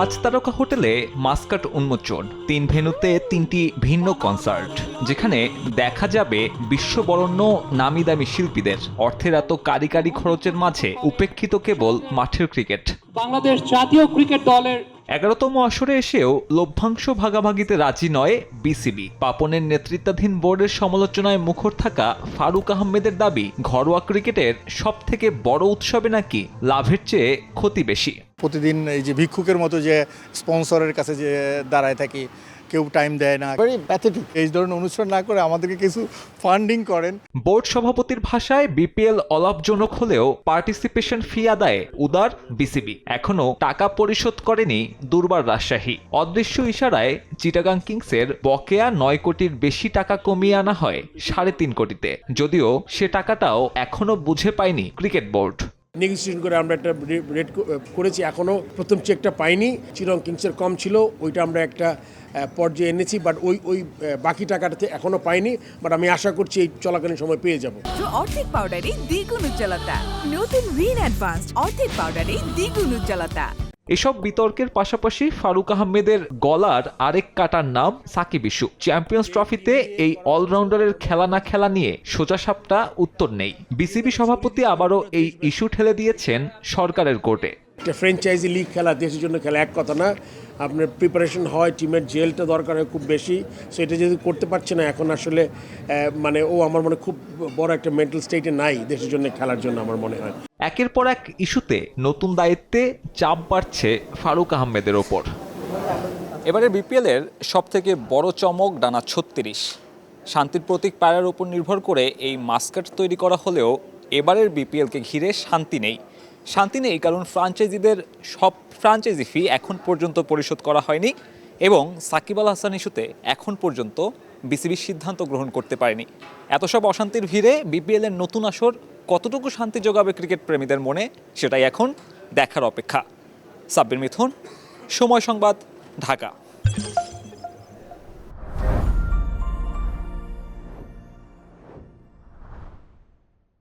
পাঁচ তারকা হোটেলে মাস্কাট উন্মোচন, তিন ভেনুতে তিনটি ভিন্ন কনসার্ট, যেখানে দেখা যাবে বিশ্ববরণ্য নামি দামি শিল্পীদের। অর্থের এত কারি কারি খরচের মাঝে উপেক্ষিত কেবল মাঠের ক্রিকেট। বাংলাদেশ জাতীয় ক্রিকেট দলের এগারোতম আসরে এসেও লভ্যাংশ ভাগাভাগিতে রাজি নয় বিসিবি। পাপনের নেতৃত্বাধীন বোর্ডের সমালোচনায় মুখর থাকা ফারুক আহমেদের দাবি, ঘরোয়া ক্রিকেটের সব থেকে বড় উৎসবে নাকি লাভের চেয়ে ক্ষতি বেশি। প্রতিদিন এই যে ভিক্ষুকের মতো যে স্পন্সরের কাছে যে দাঁড়ায় থাকি কেউ টাইম দেয় না। ভেরি প্যাথেটিক এই ধরনের অনুষ্ঠান না করে আমাদেরকে কিছু ফান্ডিং করেন। বোর্ড সভাপতির ভাষায় বিপিএল অলাভজনক হলেও পার্টিসিপেশন ফি আদায়ে উদার বিসিবি এখনও টাকা পরিশোধ করেনি দুর্বার রাজশাহী। অদৃশ্য ইশারায় চিটাগাং কিংসের বকেয়া নয় কোটির বেশি টাকা কমিয়ে আনা হয় সাড়ে তিন কোটিতে। যদিও সে টাকাটাও এখনও বুঝে পায়নি ক্রিকেট বোর্ড। নেগোসিয়েশন করে আমরা একটা রেট করেছি। এখনও প্রথম চেকটা পাইনি। চিরং কিংসের কম ছিল, ওইটা আমরা একটা পর্যায়ে এনেছি বাট ওই ওই বাকি টাকাটাতে এখনও পাইনি। বাট আমি আশা করছি এই চলাকালীন সময় পেয়ে যাব। অর্ধেক পাউডারে দ্বিগুণ উজ্জ্বলতা। নতুন রিন অ্যাডভান্সড অর্ধেক পাউডারে দ্বিগুণ উজ্জ্বলতা। এসব বিতর্কের পাশাপাশি ফারুক আহমেদের গলার আরেক কাটার নাম সাকিব ইস্যু। চ্যাম্পিয়ন্স ট্রফিতে এই অলরাউন্ডারের খেলা না খেলা নিয়ে সোজা সাপটা উত্তর নেই। বিসিবি সভাপতি আবারও এই ইস্যু ঠেলে দিয়েছেন সরকারের কোর্টে। একটা ফ্র্যাঞ্চাইজি লিগ খেলা, দেশের জন্য খেলা, এক কথা না। আপনার প্রিপারেশন হয় টিমের জেলটা দরকার হয় খুব বেশি। সো এটা যদি করতে পারছে না, এখন আসলে মানে ও আমার মনে খুব বড় একটা মেন্টাল স্টেটে নাই দেশের জন্য খেলার জন্য আমার মনে হয়। একের পর এক ইস্যুতে নতুন দায়িত্বে চাপ বাড়ছে ফারুক আহমেদের ওপর। এবারে বিপিএলের সব থেকে বড় চমক ডানা ছত্রিশ। শান্তির প্রতীক পায়রার উপর নির্ভর করে এই মাস্কাট তৈরি করা হলেও এবারের বিপিএলকে ঘিরে শান্তি নেই। শান্তি নেই কারণ ফ্রাঞ্চাইজিদের সব ফ্রাঞ্চাইজি ফি এখন পর্যন্ত পরিশোধ করা হয়নি এবং সাকিব আল হাসান ইস্যুতে এখন পর্যন্ত বিসিবি সিদ্ধান্ত গ্রহণ করতে পারেনি। এত সব অশান্তির ভিড়ে বিপিএলের নতুন আসর কতটুকু শান্তি যোগাবে ক্রিকেট প্রেমীদের মনে, সেটাই এখন দেখার অপেক্ষা। সাব্বির মিথুন, সময় সংবাদ, ঢাকা।